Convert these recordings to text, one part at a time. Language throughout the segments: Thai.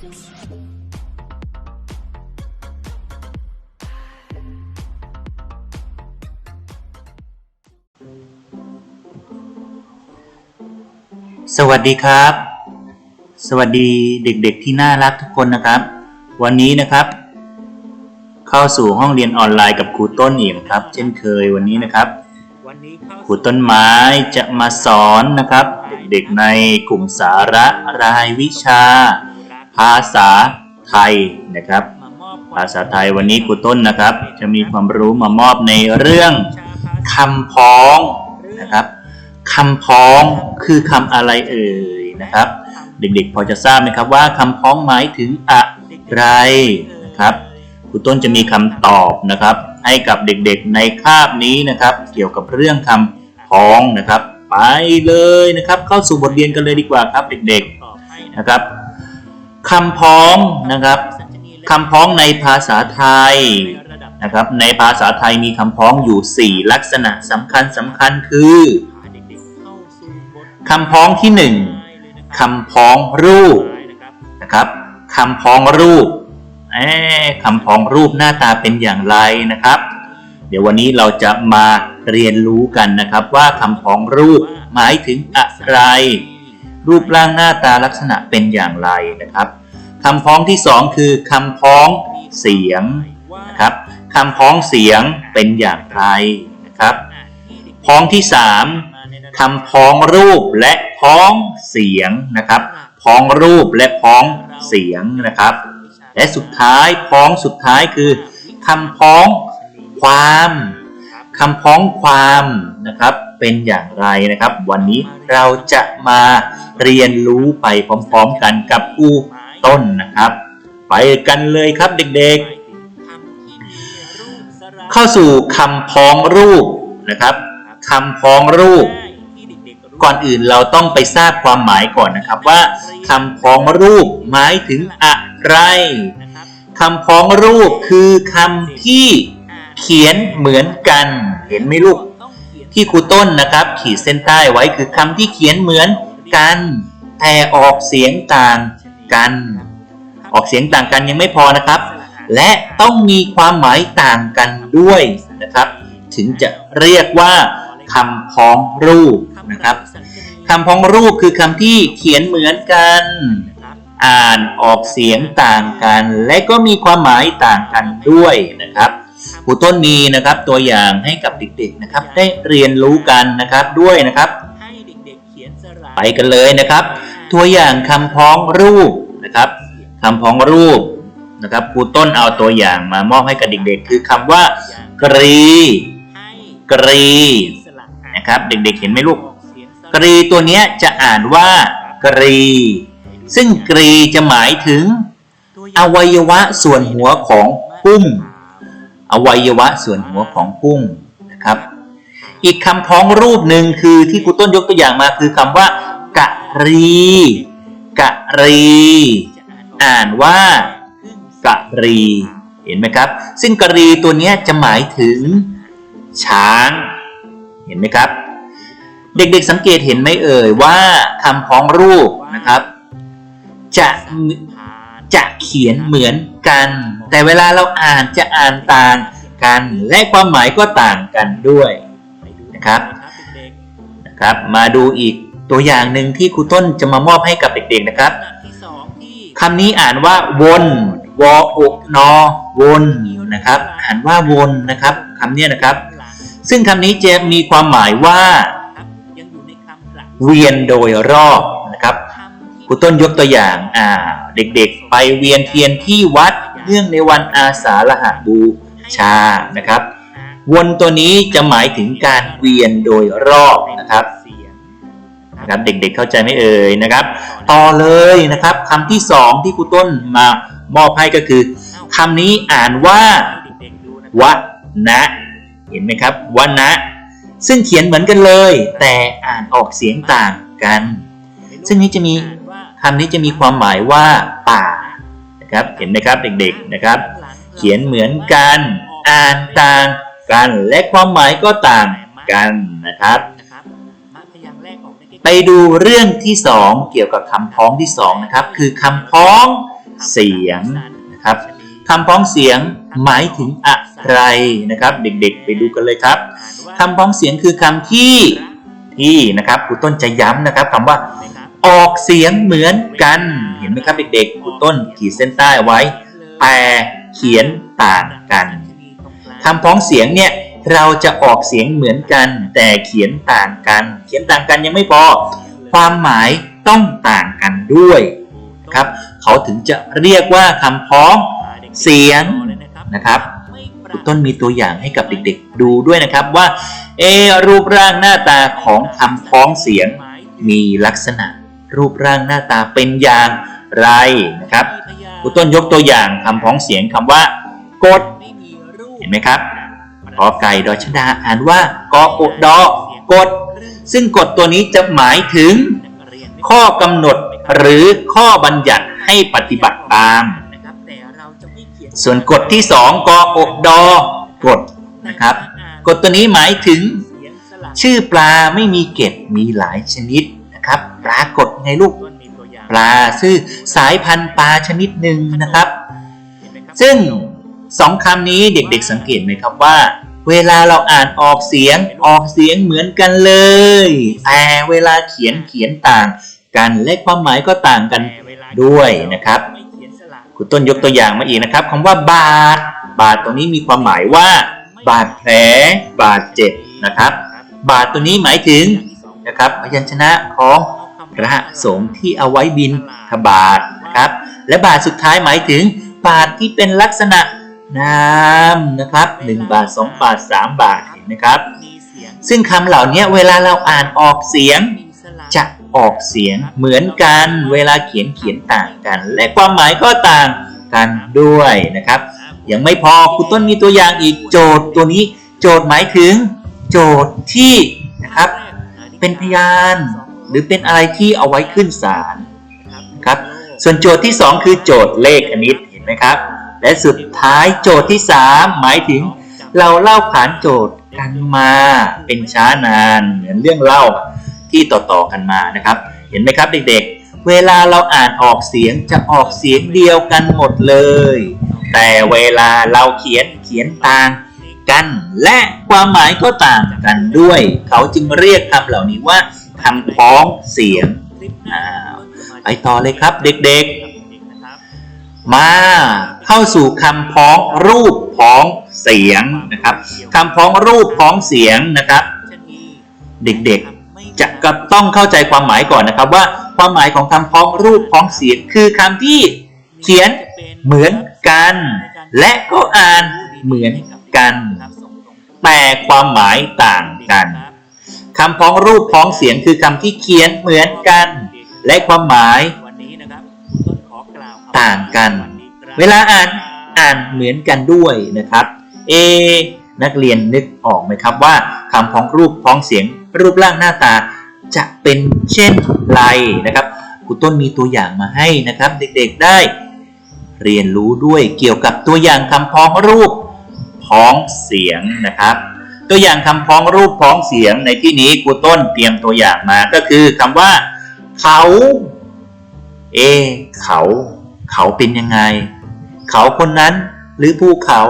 สวัสดีครับ สวัสดีเด็กๆที่น่ารักทุกคนนะครับ วันนี้นะครับ เข้าสู่ห้องเรียนออนไลน์กับครูต้นอีกนะครับ เช่นเคยวันนี้นะครับวันนี้เข้าครูต้นไม้จะมาสอนนะครับ เด็กๆในกลุ่มสาระรายวิชา ภาษาไทยนะครับมามอบภาษาไทยวันนี้ครูต้นนะครับ จะมีความรู้มามอบในเรื่องคำพ้องนะครับคำพ้องคือคำอะไรเอ่ยนะครับ เด็กๆพอจะทราบไหมครับว่าคำพ้องหมายถึงอะไรนะครับครูต้นจะมีคำตอบนะครับ ให้กับเด็กๆในคาบนี้นะครับ เกี่ยวกับเรื่องคำพ้องนะครับ ไปเลยนะครับ เข้าสู่บทเรียนกันเลยดีกว่าครับเด็กๆนะครับ คำพ้องนะครับคำพ้องในภาษาไทยนะครับ ในภาษาไทยมีคำพ้องอยู่ 4 ลักษณะสำคัญสำคัญคือคำพ้องที่หนึ่งคำพ้องรูปนะครับคำพ้องรูปเอคำพ้องรูปหน้าตาเป็นอย่างไรนะครับ เดี๋ยววันนี้เราจะมาเรียนรู้กันนะครับว่าคำพ้องรูปหมายถึงอะไร รูปร่างหน้าตาลักษณะเป็นอย่างไรนะครับ คำพ้องที่สองคือคำพ้องเสียงนะครับคำพ้องเสียงเป็นอย่างไรนะครับ พ้องที่สามคำพ้องรูปและพ้องเสียงนะครับ พ้องรูปและพ้องเสียงนะครับ และสุดท้ายพ้องสุดท้ายคือคำพ้องความคำพ้องความนะครับเป็นอย่างไรนะครับ วันนี้เราจะมาเรียนรู้ไปพร้อม ๆ กันกับครู ต้นนะครับ ไปกันเลยครับเด็กๆ เข้าสู่คำพ้องรูปนะครับคำพ้องรูป ก่อนอื่นเราต้องไปทราบความหมายก่อนนะครับว่าคำพ้องรูปหมายถึงอะไรคำพ้องรูปคือคำที่เขียนเหมือนกัน เห็นไหมลูกที่ครูต้นนะครับ ขีดเส้นใต้ไว้คือคำที่เขียนเหมือนกัน แต่ออกเสียงต่าง กัน ออกเสียงต่างกันยังไม่พอนะครับ และต้องมีความหมายต่างกันด้วยนะครับ ถึงจะเรียกว่าคำพ้องรูปนะครับคำพ้องรูปคือคำที่เขียนเหมือนกัน อ่านออกเสียงต่างกัน และก็มีความหมายต่างกันด้วยนะครับครูต้นมีนะครับตัวอย่างให้กับเด็กๆนะครับ ได้เรียนรู้กันนะครับด้วยนะครับให้เด็กๆเขียนสระไปกันเลยนะครับ ตัวอย่างคำพ้องรูปนะครับคำพ้องรูปนะครับครูต้นเอาตัวอย่างมามอบให้กับเด็กๆ คือคำว่ากรีกรีนะครับเด็กๆเห็นไหมลูกกรีตัวเนี้ยจะอ่านว่ากรี ซึ่งกรีจะหมายถึง อวัยวะส่วนหัวของกุ้งอวัยวะส่วนหัวของกุ้งนะครับ อีกคำพ้องรูปหนึ่งคือที่ครูต้นยกตัวอย่างมาคือคำว่า รี กะรี อ่านว่ากะรี เห็นไหมครับ ซึ่งกะรีตัวนี้จะหมายถึง ช้าง เห็นไหมครับ เด็กๆสังเกตเห็นไหมเอ่ยว่าคำพ้องรูปนะครับ จะจะเขียนเหมือนกัน แต่เวลาเราอ่านจะอ่านต่างกัน และความหมายก็ต่างกันด้วยนะครับนะครับ มาดูอีก ตัวอย่างหนึ่งที่ครูต้นจะมามอบให้กับเด็กๆนะครับคำนี้อ่านว่าวนวออุนอวนนะครับ อ่านว่าวนนะครับคำนี้นะครับ ซึ่งคำนี้จะมีความหมายว่า เวียนโดยรอบนะครับครูต้นยกตัวอย่างอ่าเด็กๆ ไปเวียนเทียนที่วัดเนื่องในวันอาสาฬหบูชานะครับ วนตัวนี้จะหมายถึงการเวียนโดยรอบนะครับ นะครับเด็กๆเข้าใจไหมเอ่ยนะครับ ต่อเลยนะครับคำที่สองที่ครูต้นมามอบให้ก็คือคำนี้อ่านว่าวะนะเห็นไหมครับวะนะซึ่งเขียนเหมือนกันเลย แต่อ่านออกเสียงต่างกัน ซึ่งนี้จะมีคำนี้จะมีความหมายว่าป่านะครับเห็นไหมครับเด็กๆนะครับ เขียนเหมือนกัน อ่านต่างกันและความหมายก็ต่างกันนะครับ ไปดูเรื่องที่สองเกี่ยวกับคำพ้องที่สองนะครับ คือคำพ้องเสียงนะครับคำพ้องเสียงหมายถึงอะไรนะครับ เด็กๆ ไปดูกันเลยครับคำพ้องเสียงคือคำที่ที่นะครับครูต้นจะย้ำนะครับคำว่าออกเสียงเหมือนกัน เห็นไหมครับเด็กๆครูต้นขีดเส้นใต้ไว้แต่เขียนต่างกันคำพ้องเสียงเนี่ย เราจะออกเสียงเหมือนกัน แต่เขียนต่างกัน เขียนต่างกันยังไม่พอ ความหมายต้องต่างกันด้วยนะครับ เขาถึงจะเรียกว่าคำพ้องเสียงนะครับครูต้นมีตัวอย่างให้กับเด็กๆ ดูด้วยนะครับว่า เอรูปร่างหน้าตาของคำพ้องเสียง มีลักษณะ รูปร่างหน้าตาเป็นอย่างไรนะครับครูต้นยกตัวอย่างคำพ้องเสียงคำว่ากดเห็นไหมครับ กอไก่ดอชดาอ่านว่ากอโอดอกดซึ่งกฎตัวนี้จะหมายถึง ข้อกำหนดหรือข้อบัญญัติให้ปฏิบัติตาม ส่วนกฎที่สองกอโอดอกฎนะครับ กฎตัวนี้หมายถึง ชื่อปลาไม่มีเกล็ดมีหลายชนิดนะครับปรากฏไงลูกปลาชื่อสายพันธุ์ปลาชนิดหนึ่งนะครับ ซึ่งสองคำนี้เด็กๆสังเกตไหมครับว่า เวลาเราอ่านออกเสียงออกเสียงเหมือนกันเลยแต่เวลาเขียนเขียนต่างกันและความหมายก็ต่างกันด้วยนะครับคุณต้นยกตัวอย่างมาอีกนะครับคำว่าบาดบาดตรงนี้มีความหมายว่า บาดแผลบาดเจ็บนะครับ บาทตัวนี้หมายถึงนะครับพยัญชนะของพระสงฆ์ที่เอาไว้บินทบาทนะครับ และบาทสุดท้ายหมายถึงบาทที่เป็นลักษณะ น้ำนะครับ1บาท 2 บาท 3 บาทเห็นไหมครับ ซึ่งคำเหล่านี้เวลาเราอ่านออกเสียง จะออกเสียงเหมือนกันเวลาเขียนเขียนต่างกัน และความหมายก็ต่างกันด้วยนะครับยังไม่พอครูต้นมีตัวอย่างอีกโจทย์ตัวนี้ โจทย์หมายถึง โจทย์ที่นะครับ เป็นพยาน หรือเป็นอะไรที่เอาไว้ขึ้นศาลนะครับ ส่วนโจทย์ที่ 2 คือโจทย์เลขคณิตเห็นไหมครับ และสุดท้ายโจทย์ที่ 3 หมายถึง เราเล่าขานโจทย์กันมาเป็นช้านานเหมือนเรื่องเล่าที่ต่อๆกันมานะครับ เห็นไหมครับเด็กๆ เวลาเราอ่านออกเสียงจะออกเสียงเดียวกันหมดเลย แต่เวลาเราเขียนเขียนต่างกัน และความหมายก็ต่างกันด้วย เขาจึงเรียกคำเหล่านี้ว่าคำพ้องเสียงไปต่อเลยครับเด็กๆ มาเข้าสู่คำพ้องรูปพ้องเสียงนะครับคำพ้องรูปพ้องเสียงนะครับ เด็กๆจะก็ต้องเข้าใจความหมายก่อนนะครับว่าความหมายของคำพ้องรูปพ้องเสียง คือคำที่เขียนเหมือนกัน และก็อ่านเหมือนกัน แต่ความหมายต่างกันคำพ้องรูปพ้องเสียงคือคำที่เขียนเหมือนกัน และความหมาย ต่างกัน เวลาอ่านอ่านเหมือนกันด้วยนะครับ เอ นักเรียนนึกออกไหมครับว่าคำพ้องรูปพ้องเสียงรูปร่างหน้าตาจะเป็นเช่นไรนะครับครูต้นมีตัวอย่างมาให้นะครับ เด็กๆได้ เรียนรู้ด้วยเกี่ยวกับตัวอย่างคำพ้องรูปพ้องเสียงนะครับ ตัวอย่างคำพ้องรูปพ้องเสียงในที่นี้ครูต้นเตรียมตัวอย่างมาก็คือคำว่า เขา เอ เขา เขาเป็นยังไง เขาคนนั้นหรือภูเขา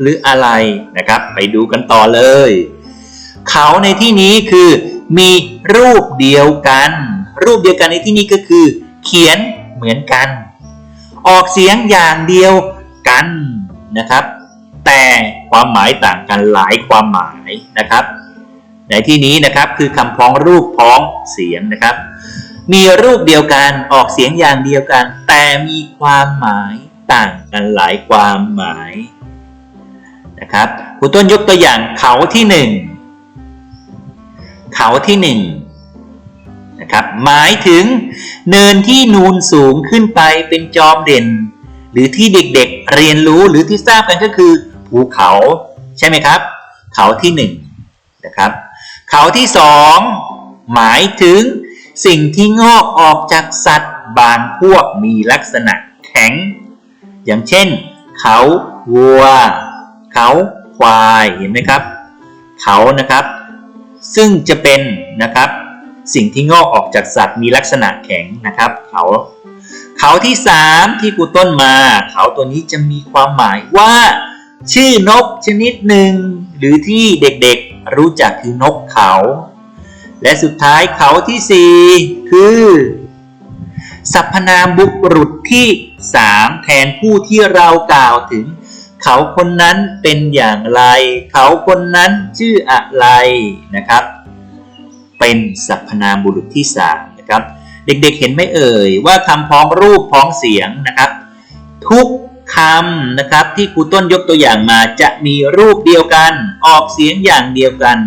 หรืออะไรนะครับ ไปดูกันต่อเลย เขาในที่นี้คือมีรูปเดียวกัน รูปเดียวกันในที่นี้ก็คือ เขียนเหมือนกัน ออกเสียงอย่างเดียวกันนะครับ แต่ความหมายต่างกันหลายความหมายนะครับ ในที่นี้นะครับคือคำพ้องรูปพ้องเสียงนะครับ มีรูปเดียวกันออกเสียงอย่างเดียวกัน แต่มีความหมายต่างกันหลายความหมายนะครับครูต้นยกตัวอย่างเขาที่หนึ่งเขาที่หนึ่งนะครับหมายถึงเนินที่นูนสูงขึ้นไปเป็นจอมเด่น หรือที่เด็กๆเรียนรู้หรือที่ทราบกันก็คือภูเขาใช่ไหมครับ เขาที่หนึ่งนะครับ เขาที่สองหมายถึง สิ่งที่งอกออกจากสัตว์ บางพวกมีลักษณะแข็ง อย่างเช่น เขาวัว เขาควายเห็นไหมครับ เขานะครับ ซึ่งจะเป็นนะครับ สิ่งที่งอกออกจากสัตว์มีลักษณะแข็งนะครับ เขา เขาที่สามที่ครูต้นมา เขาตัวนี้จะมีความหมายว่า ชื่อนกชนิดหนึ่ง หรือที่เด็กๆรู้จักคือนกเขา และสุดท้ายเขาที่สี่คือ สรรพนามบุรุษที่สามแทนผู้ที่เรากล่าวถึง เขาคนนั้นเป็นอย่างไร เขาคนนั้นชื่ออะไรนะครับ เป็นสรรพนามบุรุษที่สามนะครับ เด็กๆเห็นไหมเอ่ยว่าคำพ้องรูปพ้องเสียงนะครับ ทุกคำนะครับที่ครูต้นยกตัวอย่างมาจะมีรูปเดียวกัน ออกเสียงอย่างเดียวกัน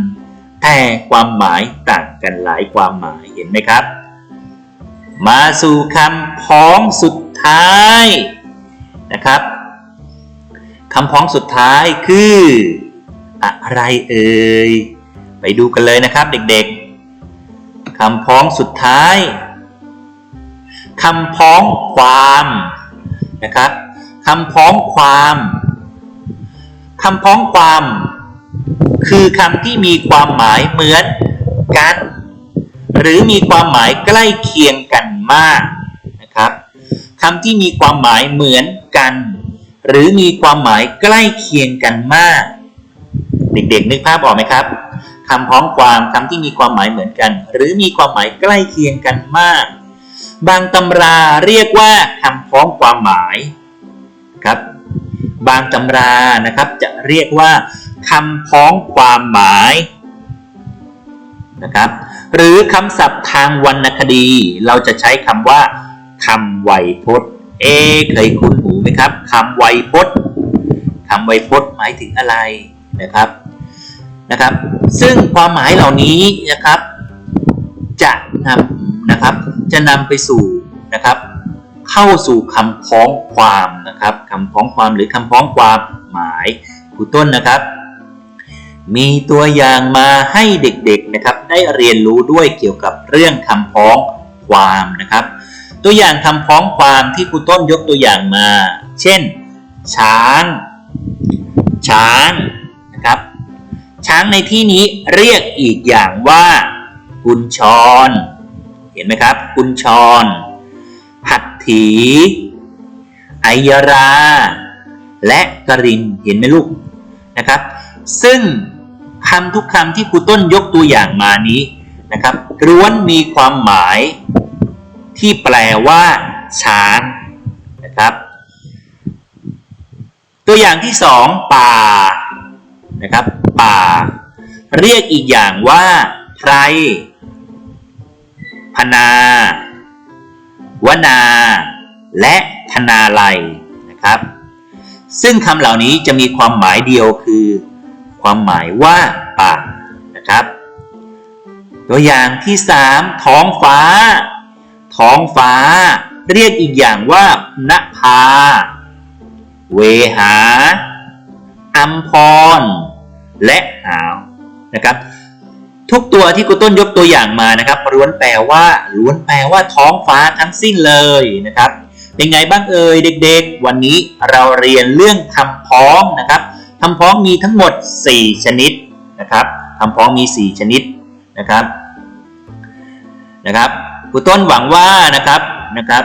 แต่ความหมายต่างกันหลายความหมายเห็นไหมครับ มาสู่คำพ้องสุดท้ายนะครับคำพ้องสุดท้ายคือ อะไรเอ่ยไปดูกันเลยนะครับเด็กๆคำพ้องสุดท้ายคำพ้องความนะครับคำพ้องความคำพ้องความ คือคำที่มีความหมายเหมือนกัน หรือมีความหมายใกล้เคียงกันมากนะครับคำที่มีความหมายเหมือนกัน หรือมีความหมายใกล้เคียงกันมาก เด็กๆนึกภาพออกไหมครับคำพ้องความคำที่มีความหมายเหมือนกัน หรือมีความหมายใกล้เคียงกันมาก บางตำราเรียกว่าคำพ้องความหมายครับ บางตำรานะครับจะเรียกว่า คำพ้องความหมายนะครับหรือคำศัพท์ทางวรรณคดี เราจะใช้คำว่าคำไวยพจน์ เอเคยคุ้นหูไหมครับคำไวยพจน์คำไวยพจน์หมายถึงอะไรนะครับนะครับ ซึ่งความหมายเหล่านี้นะครับ จะนำนะครับจะนำไปสู่นะครับ เข้าสู่คำพ้องความนะครับคำพ้องความหรือคำพ้องความหมายครูต้นนะครับ มีตัวอย่างมาให้เด็กๆนะครับ ได้เรียนรู้ด้วยเกี่ยวกับเรื่องคำพ้องความนะครับ ตัวอย่างคำพ้องความที่ครูต้นยกตัวอย่างมา เช่น ช้าง ช้างนะครับ ช้างในที่นี้เรียกอีกอย่างว่ากุญชร เห็นไหมครับ กุญชร หัตถีไอยรา และกรินเห็นไหมลูกนะครับ ซึ่ง คำทุกคำที่ครูต้นยกตัวอย่างมานี้นะครับล้วนมีความหมายที่แปลว่า ช้างนะครับ ตัวอย่างที่สองป่านะครับป่า เรียกอีกอย่างว่าไพรพนาวนา และธนาลัยนะครับ ซึ่งคำเหล่านี้จะมีความหมายเดียวคือ ความหมายว่าป่านะครับ ตัวอย่างที่สามท้องฟ้า ท้องฟ้า เรียกอีกอย่างว่านภา เวหาอัมพร และหาวนะครับ ทุกตัวที่กูต้นยกตัวอย่างมานะครับล้วนแปลว่าล้วนแปลว่าท้องฟ้าทั้งสิ้นเลยนะครับ เป็นไงบ้างเอ่ยเด็กๆ วันนี้เราเรียนเรื่องคำพ้องนะครับ คำพ้องมีทั้งหมด 4 ชนิดนะครับคำพ้องมี 4 ชนิดนะครับนะครับครูต้นหวังว่านะครับนะครับ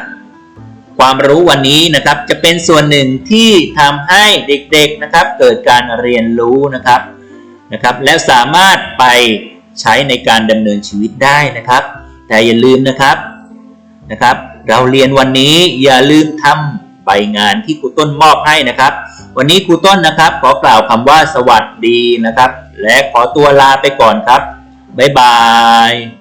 ความรู้วันนี้นะครับจะเป็นส่วนหนึ่งที่ทำให้เด็กๆนะครับ เกิดการเรียนรู้นะครับนะครับ แล้วสามารถไปใช้ในการดำเนินชีวิตได้นะครับ แต่อย่าลืมนะครับนะครับ เราเรียนวันนี้อย่าลืมทำ ใบงานที่ครูต้นมอบให้นะครับ วันนี้ครูต้นนะครับ ขอกล่าวคำว่าสวัสดีนะครับ และขอตัวลาไปก่อนครับ บ๊ายบาย